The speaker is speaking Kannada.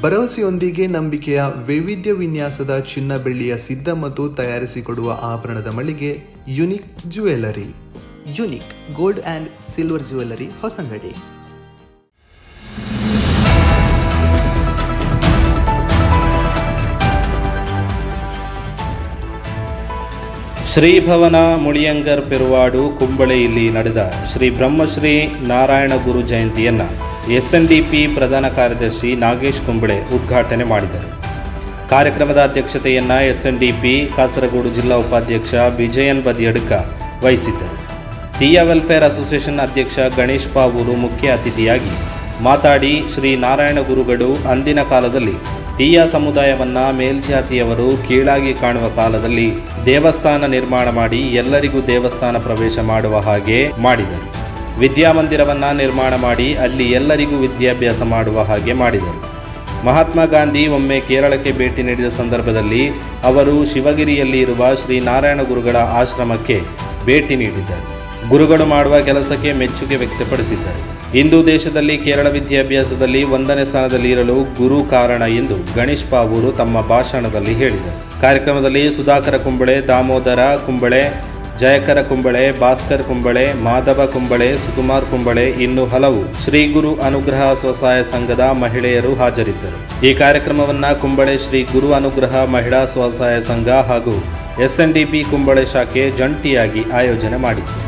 ಭರವಸೆಯೊಂದಿಗೆ ನಂಬಿಕೆಯ ವೈವಿಧ್ಯ ವಿನ್ಯಾಸದ ಚಿನ್ನ ಬೆಳ್ಳಿಯ ಸಿದ್ಧ ಮತ್ತು ತಯಾರಿಸಿಕೊಡುವ ಆಭರಣದ ಮಳಿಗೆ unique jewellery unique gold and silver jewellery Hosangadi. ಶ್ರೀಭವನ ಮುಳಿಯಂಗರ್ ಪೆರುವಾಡು ಕುಂಬಳೆಯಲ್ಲಿ ನಡೆದ ಶ್ರೀ ಬ್ರಹ್ಮಶ್ರೀ ನಾರಾಯಣ ಗುರು ಜಯಂತಿಯನ್ನು ಎಸ್ಎನ್ಡಿಪಿ ಪ್ರಧಾನ ಕಾರ್ಯದರ್ಶಿ ನಾಗೇಶ್ ಕುಂಬಳೆ ಉದ್ಘಾಟನೆ ಮಾಡಿದರು. ಕಾರ್ಯಕ್ರಮದ ಅಧ್ಯಕ್ಷತೆಯನ್ನು ಎಸ್ಎನ್ಡಿಪಿ ಕಾಸರಗೋಡು ಜಿಲ್ಲಾ ಉಪಾಧ್ಯಕ್ಷ ವಿಜಯನ್ ಬದಿಯಡ್ಕ ವಹಿಸಿದ್ದರು. ದಿಯಾ ವೆಲ್ಫೇರ್ ಅಸೋಸಿಯೇಷನ್ ಅಧ್ಯಕ್ಷ ಗಣೇಶ್ ಪಾವೂರು ಮುಖ್ಯ ಅತಿಥಿಯಾಗಿ ಮಾತಾಡಿ ಶ್ರೀ ನಾರಾಯಣ ಗುರುಗಳು ಅಂದಿನ ಕಾಲದಲ್ಲಿ ತೀಯ ಸಮುದಾಯವನ್ನ ಮೇಲ್ಜಾತಿಯವರು ಕೀಳಾಗಿ ಕಾಣುವ ಕಾಲದಲ್ಲಿ ದೇವಸ್ಥಾನ ನಿರ್ಮಾಣ ಮಾಡಿ ಎಲ್ಲರಿಗೂ ದೇವಸ್ಥಾನ ಪ್ರವೇಶ ಮಾಡುವ ಹಾಗೆ ಮಾಡಿದರು. ವಿದ್ಯಾಮಂದಿರವನ್ನ ನಿರ್ಮಾಣ ಮಾಡಿ ಅಲ್ಲಿ ಎಲ್ಲರಿಗೂ ವಿದ್ಯಾಭ್ಯಾಸ ಮಾಡುವ ಹಾಗೆ ಮಾಡಿದರು. ಮಹಾತ್ಮ ಗಾಂಧಿ ಒಮ್ಮೆ ಕೇರಳಕ್ಕೆ ಭೇಟಿ ನೀಡಿದ ಸಂದರ್ಭದಲ್ಲಿ ಅವರು ಶಿವಗಿರಿಯಲ್ಲಿ ಇರುವ ಶ್ರೀ ನಾರಾಯಣ ಗುರುಗಳ ಆಶ್ರಮಕ್ಕೆ ಭೇಟಿ ನೀಡಿದ್ದರು. ಗುರುಗಳು ಮಾಡುವ ಕೆಲಸಕ್ಕೆ ಮೆಚ್ಚುಗೆ ವ್ಯಕ್ತಪಡಿಸಿದ್ದಾರೆ. ಇಂದು ದೇಶದಲ್ಲಿ ಕೇರಳ ವಿದ್ಯಾಭ್ಯಾಸದಲ್ಲಿ ಒಂದನೇ ಸ್ಥಾನದಲ್ಲಿ ಇರಲು ಗುರು ಕಾರಣ ಎಂದು ಗಣೇಶ್ ಪಾವೂರು ತಮ್ಮ ಭಾಷಣದಲ್ಲಿ ಹೇಳಿದರು. ಕಾರ್ಯಕ್ರಮದಲ್ಲಿ ಸುಧಾಕರ ಕುಂಬಳೆ, ದಾಮೋದರ ಕುಂಬಳೆ ಜಯಕರ ಕುಂಬಳೆ, ಭಾಸ್ಕರ್ ಕುಂಬಳೆ, ಮಾಧವ ಕುಂಬಳೆ, ಸುಕುಮಾರ್ ಕುಂಬಳೆ ಇನ್ನು ಹಲವು ಶ್ರೀ ಗುರು ಅನುಗ್ರಹ ಸ್ವಸಹಾಯ ಸಂಘದ ಮಹಿಳೆಯರು ಹಾಜರಿದ್ದರು. ಈ ಕಾರ್ಯಕ್ರಮವನ್ನ ಕುಂಬಳೆ ಶ್ರೀ ಗುರು ಅನುಗ್ರಹ ಮಹಿಳಾ ಸ್ವಸಹಾಯ ಸಂಘ ಹಾಗೂ ಎಸ್ಎನ್ಡಿಪಿ ಕುಂಬಳೆ ಶಾಖೆ ಜಂಟಿಯಾಗಿ ಆಯೋಜನೆ ಮಾಡಿತ್ತು.